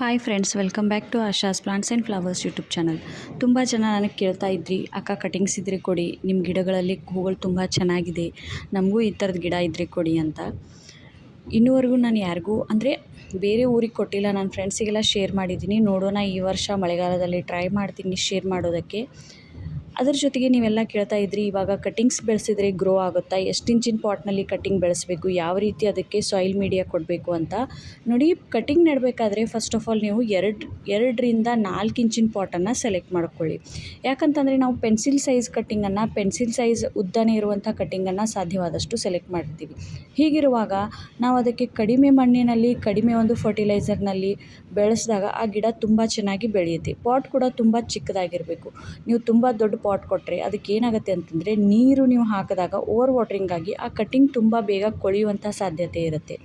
Hi friends welcome back to Asha's plants and flowers YouTube channel ತುಂಬ ಜನ ನನಗೆ ಕೇಳ್ತಾ ಇದ್ರಿ, ಅಕ್ಕ ಕಟಿಂಗ್ಸ್ ಇದ್ರೆ ಕೊಡಿ ನಿಮ್ಮ ಗಿಡಗಳಲ್ಲಿ ಹೂಗಳು ತುಂಬ ಚೆನ್ನಾಗಿದೆ, ನಮಗೂ ಈ ಥರದ ಗಿಡ ಇದ್ದರೆ ಕೊಡಿ ಅಂತ. ಇನ್ನೂವರೆಗೂ ನಾನು ಯಾರಿಗೂ, ಅಂದರೆ ಬೇರೆ ಊರಿಗೆ ಕೊಟ್ಟಿಲ್ಲ ನನ್ನ ಫ್ರೆಂಡ್ಸಿಗೆಲ್ಲ ಶೇರ್ ಮಾಡಿದ್ದೀನಿ. ನೋಡೋಣ ಈ ವರ್ಷ ಮಳೆಗಾಲದಲ್ಲಿ ಟ್ರೈ ಮಾಡ್ತೀನಿ ಶೇರ್ ಮಾಡೋದಕ್ಕೆ. ಅದ್ರ ಜೊತೆಗೆ ನೀವೆಲ್ಲ ಕೇಳ್ತಾ ಇದ್ರಿ, ಇವಾಗ ಕಟಿಂಗ್ಸ್ ಬೆಳೆಸಿದ್ರೆ ಗ್ರೋ ಆಗುತ್ತಾ, ಎಷ್ಟು ಇಂಚಿನ ಪಾಟ್ನಲ್ಲಿ ಕಟಿಂಗ್ ಬೆಳೆಸಬೇಕು, ಯಾವ ರೀತಿ ಅದಕ್ಕೆ ಸಾಯಿಲ್ ಮೀಡಿಯಾ ಕೊಡಬೇಕು ಅಂತ. ನೋಡಿ ಕಟಿಂಗ್ ನೆಡಬೇಕಾದ್ರೆ ಫಸ್ಟ್ ಆಫ್ ಆಲ್ ನೀವು ಎರಡು, ಎರಡರಿಂದ ನಾಲ್ಕು ಇಂಚಿನ ಪಾಟನ್ನು ಸೆಲೆಕ್ಟ್ ಮಾಡ್ಕೊಳ್ಳಿ. ಯಾಕಂತಂದರೆ ನಾವು ಪೆನ್ಸಿಲ್ ಸೈಜ್ ಕಟ್ಟಿಂಗನ್ನು ಪೆನ್ಸಿಲ್ ಸೈಜ್ ಉದ್ದನೇ ಇರುವಂಥ ಕಟ್ಟಿಂಗನ್ನು ಸಾಧ್ಯವಾದಷ್ಟು ಸೆಲೆಕ್ಟ್ ಮಾಡ್ತೀವಿ. ಹೀಗಿರುವಾಗ ನಾವು ಅದಕ್ಕೆ ಕಡಿಮೆ ಮಣ್ಣಿನಲ್ಲಿ, ಕಡಿಮೆ ಒಂದು ಫರ್ಟಿಲೈಸರ್ನಲ್ಲಿ ಬೆಳೆಸಿದಾಗ ಆ ಗಿಡ ತುಂಬ ಚೆನ್ನಾಗಿ ಬೆಳೆಯುತ್ತೆ. ಪಾಟ್ ಕೂಡ ತುಂಬ ಚಿಕ್ಕದಾಗಿರಬೇಕು. ನೀವು ತುಂಬ ದೊಡ್ಡ ಪಾಟ್ ಕೊಟ್ಟರೆ ಅದಕ್ಕೆ ಏನಾಗುತ್ತೆ ಅಂತಂದರೆ ನೀರು ನೀವು ಹಾಕಿದಾಗ ಓವರ್ ವಾಟ್ರಿಂಗ್ ಆಗಿ ಆ ಕಟ್ಟಿಂಗ್ ತುಂಬ ಬೇಗ ಕೊಳೆಯುವಂಥ ಸಾಧ್ಯತೆ ಇರುತ್ತೆ.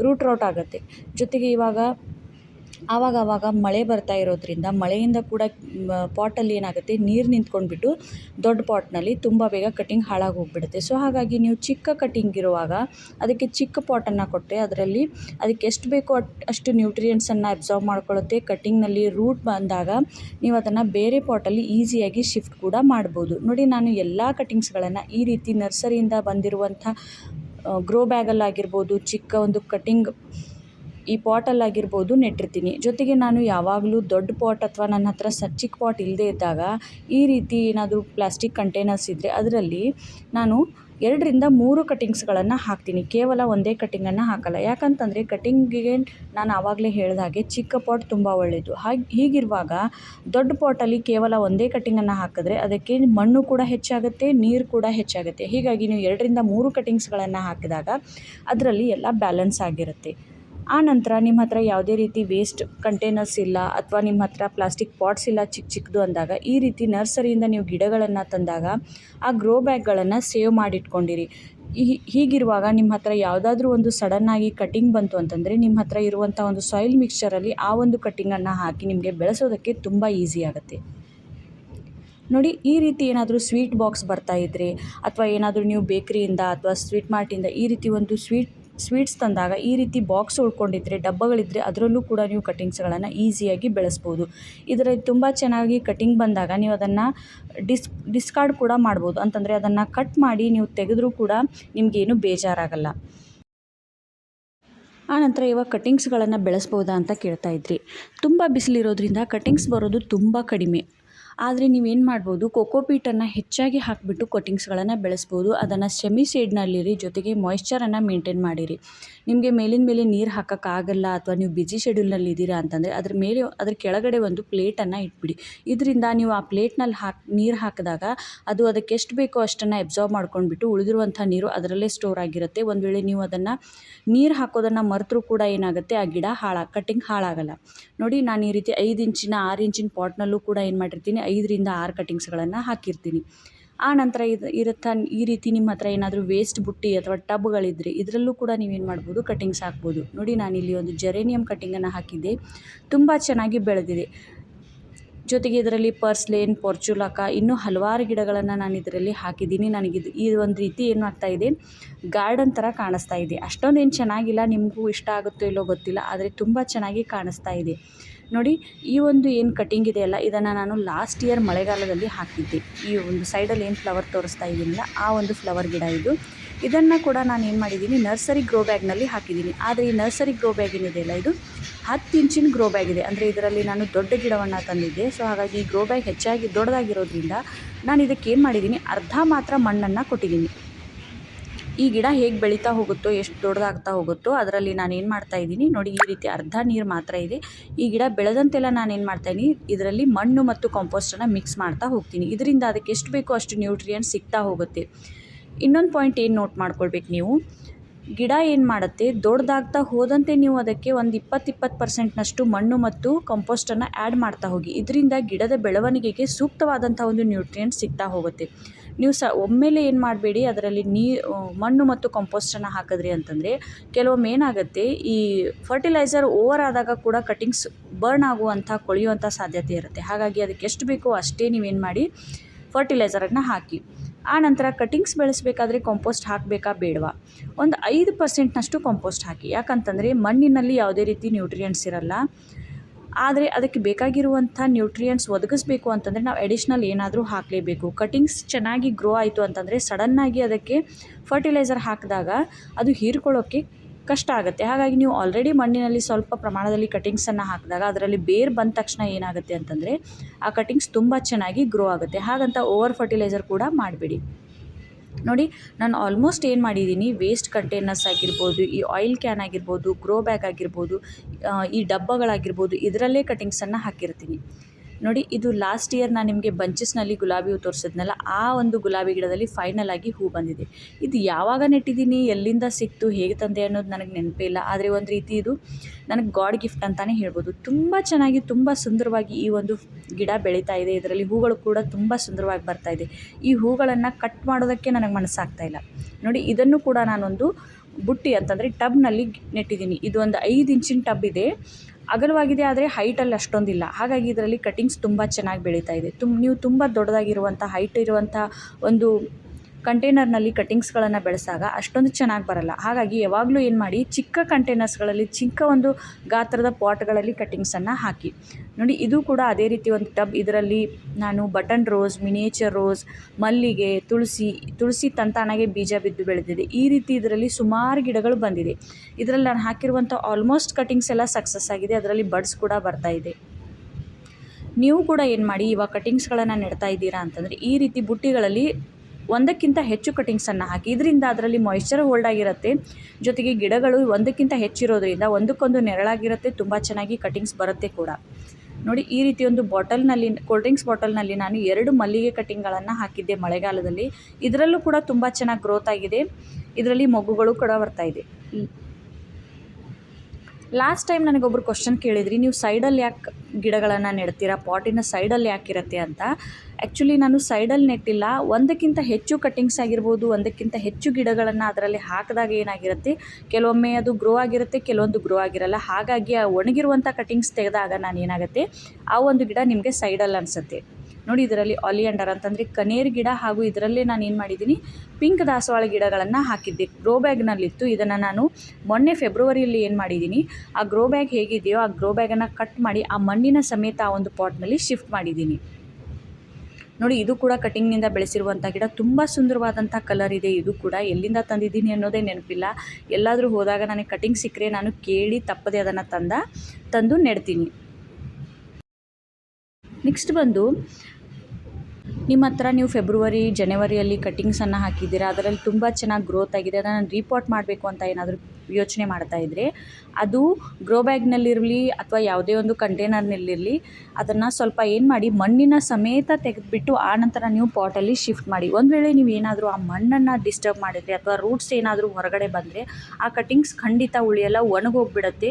ರೂಟ್ ರೋಟ್ ಆಗುತ್ತೆ. ಜೊತೆಗೆ ಇವಾಗ ಆವಾಗ ಆವಾಗ ಮಳೆ ಬರ್ತಾ ಇರೋದ್ರಿಂದ ಮಳೆಯಿಂದ ಕೂಡ ಪಾಟಲ್ಲಿ ಏನಾಗುತ್ತೆ, ನೀರು ನಿಂತ್ಕೊಂಡ್ಬಿಟ್ಟು ದೊಡ್ಡ ಪಾಟ್ನಲ್ಲಿ ತುಂಬ ಬೇಗ ಕಟಿಂಗ್ ಹಾಳಾಗಿ ಹೋಗ್ಬಿಡುತ್ತೆ ಸೊ ಹಾಗಾಗಿ ನೀವು ಚಿಕ್ಕ ಕಟಿಂಗ್ ಇರುವಾಗ ಅದಕ್ಕೆ ಚಿಕ್ಕ ಪಾಟನ್ನು ಕೊಟ್ಟರೆ ಅದರಲ್ಲಿ ಅದಕ್ಕೆ ಎಷ್ಟು ಬೇಕೋ ಅಷ್ಟು ನ್ಯೂಟ್ರಿಯೆಂಟ್ಸನ್ನು ಅಬ್ಸಾರ್ಬ್ ಮಾಡ್ಕೊಳ್ಳುತ್ತೆ. ಕಟಿಂಗ್ನಲ್ಲಿ ರೂಟ್ ಬಂದಾಗ ನೀವು ಅದನ್ನು ಬೇರೆ ಪಾಟಲ್ಲಿ ಈಸಿಯಾಗಿ ಶಿಫ್ಟ್ ಕೂಡ ಮಾಡ್ಬೋದು. ನೋಡಿ, ನಾನು ಎಲ್ಲ ಕಟಿಂಗ್ಸ್ಗಳನ್ನು ಈ ರೀತಿ ನರ್ಸರಿಯಿಂದ ಬಂದಿರುವಂಥ ಗ್ರೋ ಬ್ಯಾಗಲ್ಲಾಗಿರ್ಬೋದು, ಚಿಕ್ಕ ಒಂದು ಕಟಿಂಗ್ ಈ ಪಾಟಲ್ಲಾಗಿರ್ಬೋದು ನೆಟ್ಟಿರ್ತೀನಿ. ಜೊತೆಗೆ ನಾನು ಯಾವಾಗಲೂ ದೊಡ್ಡ ಪಾಟ್ ಅಥವಾ ನನ್ನ ಹತ್ರ ಪಾಟ್ ಇಲ್ಲದೇ ಇದ್ದಾಗ ಈ ರೀತಿ ಏನಾದರೂ ಪ್ಲಾಸ್ಟಿಕ್ ಕಂಟೈನರ್ಸ್ ಇದ್ದರೆ ಅದರಲ್ಲಿ ನಾನು ಎರಡರಿಂದ ಮೂರು ಕಟಿಂಗ್ಸ್ಗಳನ್ನು ಹಾಕ್ತೀನಿ. ಕೇವಲ ಒಂದೇ ಕಟಿಂಗನ್ನು ಹಾಕಲ್ಲ. ಯಾಕಂತಂದರೆ ಕಟಿಂಗಿಗೆ ನಾನು ಆವಾಗಲೇ ಹೇಳಿದ ಹಾಗೆ ಚಿಕ್ಕ ಪಾಟ್ ತುಂಬ ಒಳ್ಳೆಯದು ಹಾಗೆ, ಹೀಗಿರುವಾಗ ದೊಡ್ಡ ಪಾಟಲ್ಲಿ ಕೇವಲ ಒಂದೇ ಕಟಿಂಗನ್ನು ಹಾಕಿದ್ರೆ ಅದಕ್ಕೆ ಮಣ್ಣು ಕೂಡ ಹೆಚ್ಚಾಗುತ್ತೆ, ನೀರು ಕೂಡ ಹೆಚ್ಚಾಗುತ್ತೆ. ಹೀಗಾಗಿ ನೀವು ಎರಡರಿಂದ ಮೂರು ಕಟಿಂಗ್ಸ್ಗಳನ್ನು ಹಾಕಿದಾಗ ಅದರಲ್ಲಿ ಎಲ್ಲ ಬ್ಯಾಲೆನ್ಸ್ ಆಗಿರುತ್ತೆ. ಆ ನಂತರ ನಿಮ್ಮ ಹತ್ರ ಯಾವುದೇ ರೀತಿ ವೇಸ್ಟ್ ಕಂಟೈನರ್ಸ್ ಇಲ್ಲ ಅಥವಾ ನಿಮ್ಮ ಹತ್ರ ಪ್ಲಾಸ್ಟಿಕ್ ಪಾಟ್ಸ್ ಇಲ್ಲ ಚಿಕ್ಕ ಚಿಕ್ಕದು ಅಂದಾಗ, ಈ ರೀತಿ ನರ್ಸರಿಯಿಂದ ನೀವು ಗಿಡಗಳನ್ನು ತಂದಾಗ, ಆ ಗ್ರೋ ಬ್ಯಾಗ್ಗಳನ್ನು ಸೇವ್ ಮಾಡಿಟ್ಕೊಂಡಿರಿ. ಹೀಗಿರುವಾಗ ನಿಮ್ಮ ಹತ್ರ ಯಾವುದಾದ್ರೂ ಒಂದು ಸಡನ್ನಾಗಿ ಕಟಿಂಗ್ ಬಂತು ಅಂತಂದರೆ, ನಿಮ್ಮ ಹತ್ರ ಇರುವಂಥ ಒಂದು ಸಾಯಿಲ್ ಮಿಕ್ಸ್ಚರಲ್ಲಿ ಆ ಒಂದು ಕಟ್ಟಿಂಗನ್ನು ಹಾಕಿ ನಿಮಗೆ ಬೆಳೆಸೋದಕ್ಕೆ ತುಂಬ ಈಸಿ ಆಗುತ್ತೆ. ನೋಡಿ, ಈ ರೀತಿ ಏನಾದರೂ ಸ್ವೀಟ್ ಬಾಕ್ಸ್ ಬರ್ತಾ ಇದ್ದರೆ ಅಥವಾ ಏನಾದರೂ ನೀವು ಬೇಕ್ರಿಯಿಂದ ಅಥವಾ ಸ್ವೀಟ್ ಮಾರ್ಟಿಂದ ಈ ರೀತಿ ಒಂದು ಸ್ವೀಟ್ ಸ್ವೀಟ್ಸ್ ತಂದಾಗ ಈ ರೀತಿ ಬಾಕ್ಸ್ ಉಳ್ಕೊಂಡಿದ್ರೆ ಡಬ್ಬಗಳಿದ್ದರೆ ಅದರಲ್ಲೂ ಕೂಡ ನೀವು ಕಟ್ಟಿಂಗ್ಸ್ಗಳನ್ನು ಈಸಿಯಾಗಿ ಬೆಳೆಸ್ಬೋದು. ಇದರಲ್ಲಿ ತುಂಬ ಚೆನ್ನಾಗಿ ಕಟಿಂಗ್ ಬಂದಾಗ ನೀವು ಅದನ್ನು ಡಿಸ್, ಡಿಸ್ಕಾರ್ಡ್ ಕೂಡ ಮಾಡ್ಬೋದು. ಅಂತಂದರೆ ಅದನ್ನು ಕಟ್ ಮಾಡಿ ನೀವು ತೆಗೆದ್ರೂ ಕೂಡ ನಿಮಗೇನು ಬೇಜಾರಾಗಲ್ಲ. ಆನಂತರ ಇವಾಗ ಕಟ್ಟಿಂಗ್ಸ್ಗಳನ್ನು ಬೆಳೆಸ್ಬೋದಾ ಅಂತ ಕೇಳ್ತಾ ಇದ್ರಿ. ತುಂಬ ಬಿಸಿಲಿರೋದ್ರಿಂದ ಕಟಿಂಗ್ಸ್ ಬರೋದು ತುಂಬ ಕಡಿಮೆ. ಆದರೆ ನೀವೇನು ಮಾಡ್ಬೋದು? ಕೊಕೋಪೀಟನ್ನು ಹೆಚ್ಚಾಗಿ ಹಾಕಿಬಿಟ್ಟು ಕಟಿಂಗ್ಸ್ಗಳನ್ನು ಬೆಳೆಸ್ಬೋದು. ಅದನ್ನು ಸೆಮಿ ಶೇಡ್ನಲ್ಲಿರಿ, ಜೊತೆಗೆ ಮಾಯ್ಶ್ಚರನ್ನು ಮೇಂಟೈನ್ ಮಾಡಿರಿ. ನಿಮಗೆ ಮೇಲಿನ ಮೇಲೆ ನೀರು ಹಾಕೋಕ್ಕಾಗಲ್ಲ ಅಥವಾ ನೀವು ಬಿಜಿ ಶೆಡ್ಯೂಲ್ನಲ್ಲಿ ಇದ್ದೀರಾ ಅಂತಂದರೆ ಅದ್ರ ಮೇಲೆ, ಅದ್ರ ಕೆಳಗಡೆ ಒಂದು ಪ್ಲೇಟನ್ನು ಇಟ್ಬಿಡಿ. ಇದರಿಂದ ನೀವು ಆ ಪ್ಲೇಟ್ನಲ್ಲಿ ಹಾಕಿ, ನೀರು ಹಾಕಿದಾಗ ಅದು ಅದಕ್ಕೆ ಎಷ್ಟು ಬೇಕೋ ಅಷ್ಟನ್ನು ಅಬ್ಸಾರ್ಬ್ ಮಾಡ್ಕೊಂಡ್ಬಿಟ್ಟು ಉಳಿದಿರುವಂಥ ನೀರು ಅದರಲ್ಲೇ ಸ್ಟೋರ್ ಆಗಿರುತ್ತೆ. ಒಂದು ವೇಳೆ ನೀವು ಅದನ್ನು ನೀರು ಹಾಕೋದನ್ನು ಮರೆತರೂ ಕೂಡ ಏನಾಗುತ್ತೆ? ಆ ಗಿಡ ಹಾಳಾಗಿ ಕಟ್ಟಿಂಗ್ ಹಾಳಾಗಲ್ಲ. ನೋಡಿ, ನಾನು ಈ ರೀತಿ ಐದು ಇಂಚಿನ, ಆರು ಇಂಚಿನ ಪಾಟ್ನಲ್ಲೂ ಕೂಡ ಏನು ಮಾಡಿರ್ತೀನಿ ಐದರಿಂದ ಆರು ಕಟ್ಟಿಂಗ್ಸ್ಗಳನ್ನು ಹಾಕಿರ್ತೀನಿ. ಆ ನಂತರ ಇದು ಇರುತ್ತಾ ಈ ರೀತಿ ನಿಮ್ಮ ಹತ್ರ ಏನಾದರೂ ವೇಸ್ಟ್ ಬುಟ್ಟಿ ಅಥವಾ ಟಬ್ಗಳಿದ್ರೆ ಇದರಲ್ಲೂ ಕೂಡ ನೀವೇನು ಮಾಡ್ಬೋದು, ಕಟ್ಟಿಂಗ್ಸ್ ಹಾಕ್ಬೋದು. ನೋಡಿ ನಾನಿಲ್ಲಿ ಒಂದು ಜೆರೇನಿಯಂ ಕಟ್ಟಿಂಗನ್ನು ಹಾಕಿದ್ದೆ. ತುಂಬ ಚೆನ್ನಾಗಿ ಬೆಳೆದಿದೆ. ಜೊತೆಗೆ ಇದರಲ್ಲಿ ಪರ್ಸ್ಲೇನ್ ಪೊರ್ಚುಲಾಕ ಇನ್ನೂ ಹಲವಾರು ಗಿಡಗಳನ್ನು ನಾನು ಇದರಲ್ಲಿ ಹಾಕಿದ್ದೀನಿ. ನನಗಿದು ಈ ಒಂದು ರೀತಿ ಏನು ಆಗ್ತಾ ಇದೆ? ಗಾರ್ಡನ್ ಥರ ಕಾಣಿಸ್ತಾ ಇದೆ. ಅಷ್ಟೊಂದೇನು ಚೆನ್ನಾಗಿಲ್ಲ, ನಿಮಗೂ ಇಷ್ಟ ಆಗುತ್ತೋ ಇಲ್ಲೋ ಗೊತ್ತಿಲ್ಲ, ಆದರೆ ತುಂಬ ಚೆನ್ನಾಗಿ ಕಾಣಿಸ್ತಾ ಇದೆ. ನೋಡಿ, ಈ ಒಂದು ಏನು ಕಟಿಂಗ್ ಇದೆಯಲ್ಲ ಇದನ್ನು ನಾನು ಲಾಸ್ಟ್ ಇಯರ್ ಮಳೆಗಾಲದಲ್ಲಿ ಹಾಕಿದ್ದೆ. ಈ ಒಂದು ಸೈಡಲ್ಲಿ ಏನು ಫ್ಲವರ್ ತೋರಿಸ್ತಾ ಇದ್ದೀನಲ್ಲ ಆ ಒಂದು ಫ್ಲವರ್ ಗಿಡ ಇದು. ಇದನ್ನು ಕೂಡ ನಾನು ಏನು ಮಾಡಿದ್ದೀನಿ ನರ್ಸರಿ ಗ್ರೋ ಬ್ಯಾಗ್ನಲ್ಲಿ ಹಾಕಿದ್ದೀನಿ. ಆದರೆ ಈ ನರ್ಸರಿ ಗ್ರೋ ಬ್ಯಾಗ್ ಏನಿದೆಯಲ್ಲ ಇದು ಹತ್ತು ಇಂಚಿನ ಗ್ರೋ ಬ್ಯಾಗ್ ಇದೆ. ಅಂದರೆ ಇದರಲ್ಲಿ ನಾನು ದೊಡ್ಡ ಗಿಡವನ್ನು ತಂದಿದ್ದೆ. ಸೊ ಹಾಗಾಗಿ ಈ ಗ್ರೋ ಬ್ಯಾಗ್ ಹೆಚ್ಚಾಗಿ ದೊಡ್ಡದಾಗಿರೋದ್ರಿಂದ ನಾನು ಇದಕ್ಕೆ ಏನು ಮಾಡಿದ್ದೀನಿ, ಅರ್ಧ ಮಾತ್ರ ಮಣ್ಣನ್ನು ಕೊಟ್ಟಿದ್ದೀನಿ. ಈ ಗಿಡ ಹೇಗೆ ಬೆಳೀತಾ ಹೋಗುತ್ತೋ, ಎಷ್ಟು ದೊಡ್ಡದಾಗ್ತಾ ಹೋಗುತ್ತೋ ಅದರಲ್ಲಿ ನಾನು ಏನು ಮಾಡ್ತಾಯಿದ್ದೀನಿ ನೋಡಿ ಈ ರೀತಿ ಅರ್ಧ ನೀರು ಮಾತ್ರ ಇದೆ. ಈ ಗಿಡ ಬೆಳೆದಂತೆಲ್ಲ ನಾನು ಏನು ಮಾಡ್ತಾಯಿದ್ದೀನಿ ಇದರಲ್ಲಿ ಮಣ್ಣು ಮತ್ತು ಕಾಂಪೋಸ್ಟನ್ನು ಮಿಕ್ಸ್ ಮಾಡ್ತಾ ಹೋಗ್ತೀನಿ. ಇದರಿಂದ ಅದಕ್ಕೆ ಎಷ್ಟು ಬೇಕೋ ಅಷ್ಟು ನ್ಯೂಟ್ರಿಯೆಂಟ್ಸ್ ಸಿಗ್ತಾ ಹೋಗುತ್ತೆ. ಇನ್ನೊಂದು ಪಾಯಿಂಟ್ ಏನು ನೋಟ್ ಮಾಡ್ಕೊಳ್ಬೇಕು ನೀವು? ಗಿಡ ಏನು ಮಾಡುತ್ತೆ, ದೊಡ್ಡದಾಗ್ತಾ ಹೋದಂತೆ ನೀವು ಅದಕ್ಕೆ ಒಂದು ಇಪ್ಪತ್ತು ಇಪ್ಪತ್ತು ಪರ್ಸೆಂಟ್ನಷ್ಟು ಮಣ್ಣು ಮತ್ತು ಕಂಪೋಸ್ಟನ್ನು ಆ್ಯಡ್ ಮಾಡ್ತಾ ಹೋಗಿ. ಇದರಿಂದ ಗಿಡದ ಬೆಳವಣಿಗೆಗೆ ಸೂಕ್ತವಾದಂಥ ಒಂದು ನ್ಯೂಟ್ರಿಯೆಂಟ್ ಸಿಗ್ತಾ ಹೋಗುತ್ತೆ. ನೀವು ಸ ಒಮ್ಮೆಲೆ ಏನು ಮಾಡಬೇಡಿ, ಅದರಲ್ಲಿ ನೀ ಮಣ್ಣು ಮತ್ತು ಕಂಪೋಸ್ಟನ್ನು ಹಾಕಿದ್ರಿ ಅಂತಂದರೆ, ಕೆಲವೊಮ್ಮೆ ಏನಾಗುತ್ತೆ, ಈ ಫರ್ಟಿಲೈಸರ್ ಓವರ್ ಆದಾಗ ಕೂಡ ಕಟಿಂಗ್ಸ್ ಬರ್ನ್ ಆಗುವಂಥ ಕೊಳೆಯುವಂಥ ಸಾಧ್ಯತೆ ಇರುತ್ತೆ. ಹಾಗಾಗಿ ಅದಕ್ಕೆ ಎಷ್ಟು ಬೇಕೋ ಅಷ್ಟೇ ನೀವೇನು ಮಾಡಿ ಫರ್ಟಿಲೈಸರನ್ನು ಹಾಕಿ. ಆ ನಂತರ ಕಟಿಂಗ್ಸ್ ಬೆಳೆಸಬೇಕಾದ್ರೆ ಕಾಂಪೋಸ್ಟ್ ಹಾಕಬೇಕಾ ಬೇಡವಾ? ಒಂದು ಐದು ಪರ್ಸೆಂಟ್ನಷ್ಟು ಕಾಂಪೋಸ್ಟ್ ಹಾಕಿ. ಯಾಕಂತಂದರೆ ಮಣ್ಣಿನಲ್ಲಿ ಯಾವುದೇ ರೀತಿ ನ್ಯೂಟ್ರಿಯೆಂಟ್ಸ್ ಇರಲ್ಲ. ಆದರೆ ಅದಕ್ಕೆ ಬೇಕಾಗಿರುವಂಥ ನ್ಯೂಟ್ರಿಯೆಂಟ್ಸ್ ಒದಗಿಸ್ಬೇಕು ಅಂತಂದರೆ ನಾವು ಎಡಿಷ್ನಲ್ ಏನಾದರೂ ಹಾಕಲೇಬೇಕು. ಕಟಿಂಗ್ಸ್ ಚೆನ್ನಾಗಿ ಗ್ರೋ ಆಯಿತು ಅಂತಂದರೆ ಸಡನ್ನಾಗಿ ಅದಕ್ಕೆ ಫರ್ಟಿಲೈಸರ್ ಹಾಕಿದಾಗ ಅದು ಹೀರ್ಕೊಳ್ಳೋಕ್ಕೆ ಕಷ್ಟ ಆಗುತ್ತೆ. ಹಾಗಾಗಿ ನೀವು ಆಲ್ರೆಡಿ ಮಣ್ಣಿನಲ್ಲಿ ಸ್ವಲ್ಪ ಪ್ರಮಾಣದಲ್ಲಿ ಕಟಿಂಗ್ಸನ್ನು ಹಾಕಿದಾಗ ಅದರಲ್ಲಿ ಬೇರು ಬಂದ ತಕ್ಷಣ ಏನಾಗುತ್ತೆ ಅಂತಂದರೆ ಆ ಕಟಿಂಗ್ಸ್ ತುಂಬ ಚೆನ್ನಾಗಿ ಗ್ರೋ ಆಗುತ್ತೆ. ಹಾಗಂತ ಓವರ್ ಫರ್ಟಿಲೈಸರ್ ಕೂಡ ಮಾಡಬೇಡಿ. ನೋಡಿ, ನಾನು ಆಲ್ಮೋಸ್ಟ್ ಏನು ಮಾಡಿದ್ದೀನಿ ವೇಸ್ಟ್ ಕಂಟೈನರ್ಸ್ ಆಗಿರ್ಬೋದು, ಈ ಆಯಿಲ್ ಕ್ಯಾನ್ ಆಗಿರ್ಬೋದು ಗ್ರೋ ಬ್ಯಾಗ್ ಆಗಿರ್ಬೋದು ಈ ಡಬ್ಬಗಳಾಗಿರ್ಬೋದು, ಇದರಲ್ಲೇ ಕಟಿಂಗ್ಸನ್ನು ಹಾಕಿರ್ತೀನಿ. ನೋಡಿ, ಇದು ಲಾಸ್ಟ್ ಇಯರ್ ನಾನು ನಿಮಗೆ ಬಂಚಸ್ನಲ್ಲಿ ಗುಲಾಬಿ ಹೂ ತೋರಿಸಿದ್ನಲ್ಲ, ಆ ಒಂದು ಗುಲಾಬಿ ಗಿಡದಲ್ಲಿ ಫೈನಲ್ ಆಗಿ ಹೂ ಬಂದಿದೆ. ಇದು ಯಾವಾಗ ನೆಟ್ಟಿದ್ದೀನಿ, ಎಲ್ಲಿಂದ ಸಿಕ್ತು, ಹೇಗೆ ತಂದೆ ಅನ್ನೋದು ನನಗೆ ನೆನಪೇ ಇಲ್ಲ. ಆದರೆ ಒಂದು ರೀತಿ ಇದು ನನಗೆ ಗಾಡ್ ಗಿಫ್ಟ್ ಅಂತಲೇ ಹೇಳ್ಬೋದು. ತುಂಬ ಚೆನ್ನಾಗಿ, ತುಂಬ ಸುಂದರವಾಗಿ ಈ ಒಂದು ಗಿಡ ಬೆಳೀತಾ ಇದೆ. ಇದರಲ್ಲಿ ಹೂಗಳು ಕೂಡ ತುಂಬ ಸುಂದರವಾಗಿ ಬರ್ತಾ ಇದೆ. ಈ ಹೂಗಳನ್ನು ಕಟ್ ಮಾಡೋದಕ್ಕೆ ನನಗೆ ಮನಸ್ಸಾಗ್ತಾ ಇಲ್ಲ. ನೋಡಿ, ಇದನ್ನು ಕೂಡ ನಾನೊಂದು ಬುಟ್ಟಿ ಅಂತಂದರೆ ಟಬ್ನಲ್ಲಿ ನೆಟ್ಟಿದ್ದೀನಿ. ಇದು ಒಂದು ಐದು ಇಂಚಿನ ಟಬ್ ಇದೆ. ಅಗಲವಾಗಿದೆ ಆದರೆ ಹೈಟಲ್ಲಿ ಅಷ್ಟೊಂದಿಲ್ಲ. ಹಾಗಾಗಿ ಇದರಲ್ಲಿ ಕಟಿಂಗ್ಸ್ ತುಂಬ ಚೆನ್ನಾಗಿ ಬೆಳೀತಾ ಇದೆ. ತುಮ್ ನೀವು ತುಂಬ ದೊಡ್ಡದಾಗಿರುವಂಥ ಹೈಟ್ ಇರುವಂಥ ಒಂದು ಕಂಟೈನರ್ನಲ್ಲಿ ಕಟ್ಟಿಂಗ್ಸ್ಗಳನ್ನು ಬೆಳೆಸಾಗ ಅಷ್ಟೊಂದು ಚೆನ್ನಾಗಿ ಬರಲ್ಲ. ಹಾಗಾಗಿ ಯಾವಾಗಲೂ ಏನು ಮಾಡಿ ಚಿಕ್ಕ ಕಂಟೈನರ್ಸ್ಗಳಲ್ಲಿ ಚಿಕ್ಕ ಒಂದು ಗಾತ್ರದ ಪಾಟ್ಗಳಲ್ಲಿ ಕಟ್ಟಿಂಗ್ಸನ್ನು ಹಾಕಿ. ನೋಡಿ, ಇದು ಕೂಡ ಅದೇ ರೀತಿ ಒಂದು ಟಬ್. ಇದರಲ್ಲಿ ನಾನು ಬಟನ್ ರೋಸ್, ಮಿನಿಯೇಚರ್ ರೋಸ್, ಮಲ್ಲಿಗೆ, ತುಳಸಿ ತುಳಸಿ ತಂತಾನಾಗೆ ಬೀಜ ಬಿದ್ದು ಬೆಳೆದಿದೆ. ಈ ರೀತಿ ಇದರಲ್ಲಿ ಸುಮಾರು ಗಿಡಗಳು ಬಂದಿದೆ. ಇದರಲ್ಲಿ ನಾನು ಹಾಕಿರುವಂಥ ಆಲ್ಮೋಸ್ಟ್ ಕಟಿಂಗ್ಸ್ ಎಲ್ಲ ಸಕ್ಸಸ್ ಆಗಿದೆ. ಅದರಲ್ಲಿ ಬಡ್ಸ್ ಕೂಡ ಬರ್ತಾ ಇದೆ. ನೀವು ಕೂಡ ಏನು ಮಾಡಿ ಇವಾಗ ಕಟಿಂಗ್ಸ್ಗಳನ್ನು ನೆಡ್ತಾ ಇದ್ದೀರಾ ಅಂತಂದರೆ ಈ ರೀತಿ ಬುಟ್ಟಿಗಳಲ್ಲಿ ಒಂದಕ್ಕಿಂತ ಹೆಚ್ಚು ಕಟಿಂಗ್ಸನ್ನು ಹಾಕಿ. ಇದರಿಂದ ಅದರಲ್ಲಿ ಮಾಯಿಶ್ಚರ್ ಹೋಲ್ಡ್ ಆಗಿರುತ್ತೆ. ಜೊತೆಗೆ ಗಿಡಗಳು ಒಂದಕ್ಕಿಂತ ಹೆಚ್ಚಿರೋದ್ರಿಂದ ಒಂದಕ್ಕೊಂದು ನೆರಳಾಗಿರುತ್ತೆ, ತುಂಬ ಚೆನ್ನಾಗಿ ಕಟಿಂಗ್ಸ್ ಬರುತ್ತೆ ಕೂಡ. ನೋಡಿ, ಈ ರೀತಿ ಒಂದು ಬಾಟಲ್ನಲ್ಲಿ ಕೋಲ್ಡ್ ಡ್ರಿಂಕ್ಸ್ ಬಾಟಲ್ನಲ್ಲಿ ನಾನು ಎರಡು ಮಲ್ಲಿಗೆ ಕಟಿಂಗ್ಗಳನ್ನು ಹಾಕಿದ್ದೆ ಮಳೆಗಾಲದಲ್ಲಿ. ಇದರಲ್ಲೂ ಕೂಡ ತುಂಬ ಚೆನ್ನಾಗಿ ಗ್ರೋತ್ ಆಗಿದೆ. ಇದರಲ್ಲಿ ಮೊಗ್ಗುಗಳು ಕೂಡ ಬರ್ತಾ ಇದೆ. ಲಾಸ್ಟ್ ಟೈಮ್ ನನಗೊಬ್ರು ಕ್ವಶನ್ ಕೇಳಿದ್ರಿ, ನೀವು ಸೈಡಲ್ಲಿ ಯಾಕೆ ಗಿಡಗಳನ್ನು ನೆಡ್ತೀರಾ? ಪಾಟಿನ ಸೈಡಲ್ಲಿ ಯಾಕಿರುತ್ತೆ ಅಂತ. ಆ್ಯಕ್ಚುಲಿ ನಾನು ಸೈಡಲ್ಲಿ ನೆಟ್ಟಿಲ್ಲ. ಒಂದಕ್ಕಿಂತ ಹೆಚ್ಚು ಕಟ್ಟಿಂಗ್ಸ್ ಆಗಿರ್ಬೋದು, ಒಂದಕ್ಕಿಂತ ಹೆಚ್ಚು ಗಿಡಗಳನ್ನು ಅದರಲ್ಲಿ ಹಾಕಿದಾಗ ಏನಾಗಿರುತ್ತೆ? ಕೆಲವೊಮ್ಮೆ ಅದು ಗ್ರೋ ಆಗಿರುತ್ತೆ, ಕೆಲವೊಂದು ಗ್ರೋ ಆಗಿರಲ್ಲ. ಹಾಗಾಗಿ ಆ ಒಣಗಿರುವಂಥ ಕಟ್ಟಿಂಗ್ಸ್ ತೆಗೆದಾಗ ನಾನು ಏನಾಗುತ್ತೆ ಆ ಒಂದು ಗಿಡ ನಿಮಗೆ ಸೈಡಲ್ಲಿ ಅನಿಸುತ್ತೆ. ನೋಡಿ ಇದರಲ್ಲಿ ಆಲಿಯಂಡರ್ ಅಂತಂದರೆ ಕನೇರ್ ಗಿಡ ಹಾಗೂ ಇದರಲ್ಲೇ ನಾನು ಏನು ಮಾಡಿದ್ದೀನಿ, ಪಿಂಕ್ ದಾಸವಾಳ ಗಿಡಗಳನ್ನು ಹಾಕಿದ್ದೆ. ಗ್ರೋ ಬ್ಯಾಗ್ನಲ್ಲಿತ್ತು ಇದನ್ನು ನಾನು ಮೊನ್ನೆ ಫೆಬ್ರವರಿಯಲ್ಲಿ ಏನು ಮಾಡಿದ್ದೀನಿ, ಆ ಗ್ರೋ ಬ್ಯಾಗ್ ಹೇಗಿದೆಯೋ ಆ ಗ್ರೋ ಬ್ಯಾಗನ್ನು ಕಟ್ ಮಾಡಿ ಆ ಮಣ್ಣಿನ ಸಮೇತ ಆ ಒಂದು ಪಾಟ್ನಲ್ಲಿ ಶಿಫ್ಟ್ ಮಾಡಿದ್ದೀನಿ. ನೋಡಿ, ಇದು ಕೂಡ ಕಟಿಂಗ್ನಿಂದ ಬೆಳೆಸಿರುವಂಥ ಗಿಡ. ತುಂಬ ಸುಂದರವಾದಂಥ ಕಲರ್ ಇದೆ. ಇದು ಕೂಡ ಎಲ್ಲಿಂದ ತಂದಿದ್ದೀನಿ ಅನ್ನೋದೇ ನೆನಪಿಲ್ಲ. ಎಲ್ಲಾದರೂ ಹೋದಾಗ ನನಗೆ ಕಟಿಂಗ್ ಸಿಕ್ಕರೆ ನಾನು ಕೇಳಿ ತಪ್ಪದೆ ಅದನ್ನು ತಂದ, ತಂದು ನೆಡ್ತೀನಿ. ನೆಕ್ಸ್ಟ್ ಬಂದು, ನಿಮ್ಮ ಹತ್ರ ನೀವು ಫೆಬ್ರವರಿ ಜನವರಿಯಲ್ಲಿ ಕಟ್ಟಿಂಗ್ಸನ್ನು ಹಾಕಿದ್ದೀರಾ? ಅದರಲ್ಲಿ ತುಂಬ ಚೆನ್ನಾಗಿ ಗ್ರೋತ್ ಆಗಿದೆ. ಅದನ್ನು ರೀಪಾಟ್ ಮಾಡಬೇಕು ಅಂತ ಏನಾದರೂ ಯೋಚನೆ ಮಾಡ್ತಾ ಇದ್ದರೆ ಅದು ಗ್ರೋ ಬ್ಯಾಗ್ನಲ್ಲಿರಲಿ ಅಥವಾ ಯಾವುದೇ ಒಂದು ಕಂಟೈನರ್ನಲ್ಲಿರಲಿ ಅದನ್ನು ಸ್ವಲ್ಪ ಏನು ಮಾಡಿ ಮಣ್ಣಿನ ಸಮೇತ ತೆಗೆದುಬಿಟ್ಟು ನಂತರ ನೀವು ಪಾಟಲ್ಲಿ ಶಿಫ್ಟ್ ಮಾಡಿ. ಒಂದು ವೇಳೆ ನೀವು ಏನಾದರೂ ಆ ಮಣ್ಣನ್ನು ಡಿಸ್ಟರ್ಬ್ ಮಾಡಿದರೆ ಅಥವಾ ರೂಟ್ಸ್ ಏನಾದರೂ ಹೊರಗಡೆ ಬಂದರೆ, ಆ ಕಟ್ಟಿಂಗ್ಸ್ ಖಂಡಿತ ಉಳಿಯಲ್ಲ, ಒಣಗೋಗ್ಬಿಡತ್ತೆ.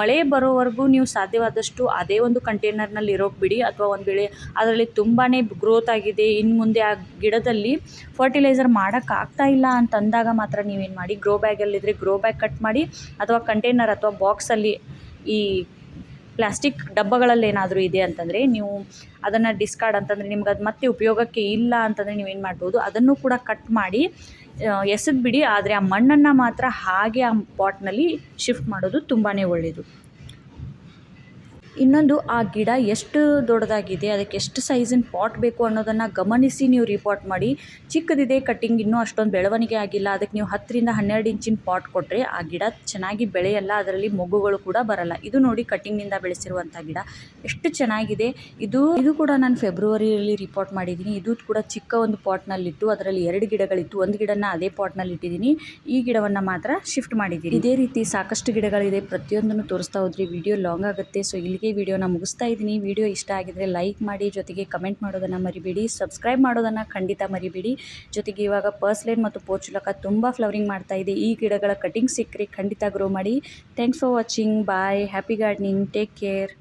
ಮಳೆ ಬರೋವರೆಗೂ ನೀವು ಸಾಧ್ಯವಾದಷ್ಟು ಅದೇ ಒಂದು ಕಂಟೈನರ್ನಲ್ಲಿ ಇರೋಕೆ ಬಿಡಿ ಅಥವಾ ಒಂದು ವೇಳೆ ಅದರಲ್ಲಿ ತುಂಬಾ ಗ್ರೋತ್ ಆಗಿದೆ ಇನ್ನು ಮುಂದೆ ಆ ಗಿಡದಲ್ಲಿ ಫರ್ಟಿಲೈಸರ್ ಮಾಡೋಕ್ಕಾಗ್ತಾ ಇಲ್ಲ ಅಂತಂದಾಗ ಮಾತ್ರ ನೀವೇನು ಮಾಡಿ ಗ್ರೋ ಬ್ಯಾಗಲ್ಲಿದ್ದರೆ ಗ್ರೋ ಬ್ಯಾಗ್ ಕಟ್ ಮಾಡಿ ಅಥವಾ ಕಂಟೈನರ್ ಅಥವಾ ಬಾಕ್ಸಲ್ಲಿ ಈ ಪ್ಲಾಸ್ಟಿಕ್ ಡಬ್ಬಗಳಲ್ಲಿ ಏನಾದರೂ ಇದೆ ಅಂತಂದರೆ ನೀವು ಅದನ್ನು ಡಿಸ್ಕಾರ್ಡ್ ಅಂತಂದರೆ ನಿಮ್ಗೆ ಅದು ಮತ್ತೆ ಉಪಯೋಗಕ್ಕೆ ಇಲ್ಲ ಅಂತಂದರೆ ನೀವೇನು ಮಾಡ್ಬೋದು, ಅದನ್ನು ಕೂಡ ಕಟ್ ಮಾಡಿ ಎಸೆದು ಬಿಡಿ ಆದರೆ ಆ ಮಣ್ಣನ್ನು ಮಾತ್ರ ಹಾಗೆ ಆ ಪಾಟ್ನಲ್ಲಿ ಶಿಫ್ಟ್ ಮಾಡೋದು ತುಂಬಾ ಒಳ್ಳೆಯದು ಇನ್ನೊಂದು, ಆ ಗಿಡ ಎಷ್ಟು ದೊಡ್ಡದಾಗಿದೆ, ಅದಕ್ಕೆ ಎಷ್ಟು ಸೈಜಿನ ಪಾಟ್ ಬೇಕು ಅನ್ನೋದನ್ನು ಗಮನಿಸಿ ನೀವು ರಿಪೋರ್ಟ್ ಮಾಡಿ. ಚಿಕ್ಕದಿದೆ ಕಟ್ಟಿಂಗ್ ಇನ್ನೂ ಅಷ್ಟೊಂದು ಬೆಳವಣಿಗೆ ಆಗಿಲ್ಲ. ಅದಕ್ಕೆ ನೀವು ಹತ್ತರಿಂದ ಹನ್ನೆರಡು ಇಂಚಿನ ಪಾಟ್ ಕೊಟ್ಟರೆ ಆ ಗಿಡ ಚೆನ್ನಾಗಿ ಬೆಳೆಯಲ್ಲ, ಅದರಲ್ಲಿ ಮೊಗ್ಗುಗಳು ಕೂಡ ಬರಲ್ಲ. ಇದು ನೋಡಿ ಕಟ್ಟಿಂಗ್ನಿಂದ ಬೆಳೆಸಿರುವಂಥ ಗಿಡ. ಎಷ್ಟು ಚೆನ್ನಾಗಿದೆ. ಇದು ಇದು ಕೂಡ ನಾನು ಫೆಬ್ರವರಿಯಲ್ಲಿ ರಿಪೋರ್ಟ್ ಮಾಡಿದ್ದೀನಿ. ಇದು ಕೂಡ ಚಿಕ್ಕ ಒಂದು ಪಾಟ್ನಲ್ಲಿಟ್ಟು ಅದರಲ್ಲಿ ಎರಡು ಗಿಡಗಳಿತ್ತು. ಒಂದು ಗಿಡನ ಅದೇ ಪಾಟ್ನಲ್ಲಿ ಇಟ್ಟಿದ್ದೀನಿ ಈ ಗಿಡವನ್ನು ಮಾತ್ರ ಶಿಫ್ಟ್ ಮಾಡಿದ್ದೀನಿ. ಇದೇ ರೀತಿ ಸಾಕಷ್ಟು ಗಿಡಗಳಿದೆ. ಪ್ರತಿಯೊಂದನ್ನು ತೋರಿಸ್ತಾ ಹೋದ್ರಿ ವಿಡಿಯೋ ಲಾಂಗ್ ಆಗುತ್ತೆ. ಸೊ ಇಲ್ಲಿಗೆ ವಿಡಿಯೋನ ಮುಗಿಸ್ತಾ ಇದ್ದೀನಿ. ವಿಡಿಯೋ ಇಷ್ಟ ಆಗಿದ್ರೆ ಲೈಕ್ ಮಾಡಿ, ಜೊತೆಗೆ ಕಮೆಂಟ್ ಮಾಡೋದನ್ನು ಮರಿಬೇಡಿ. ಸಬ್ಸ್ಕ್ರೈಬ್ ಮಾಡೋದನ್ನು ಖಂಡಿತ ಮರಿಬೇಡಿ. ಜೊತೆಗೆ ಇವಾಗ ಪರ್ಸ್ಲೇನ್ ಮತ್ತು ಪೋರ್ಚುಲಕ ತುಂಬ ಫ್ಲವರಿಂಗ್ ಮಾಡ್ತಾ ಇದೆ. ಈ ಗಿಡಗಳ ಕಟಿಂಗ್ ಸಿಕ್ಕರೆ ಖಂಡಿತ ಗ್ರೋ ಮಾಡಿ. Thanks for watching bye happy gardening take care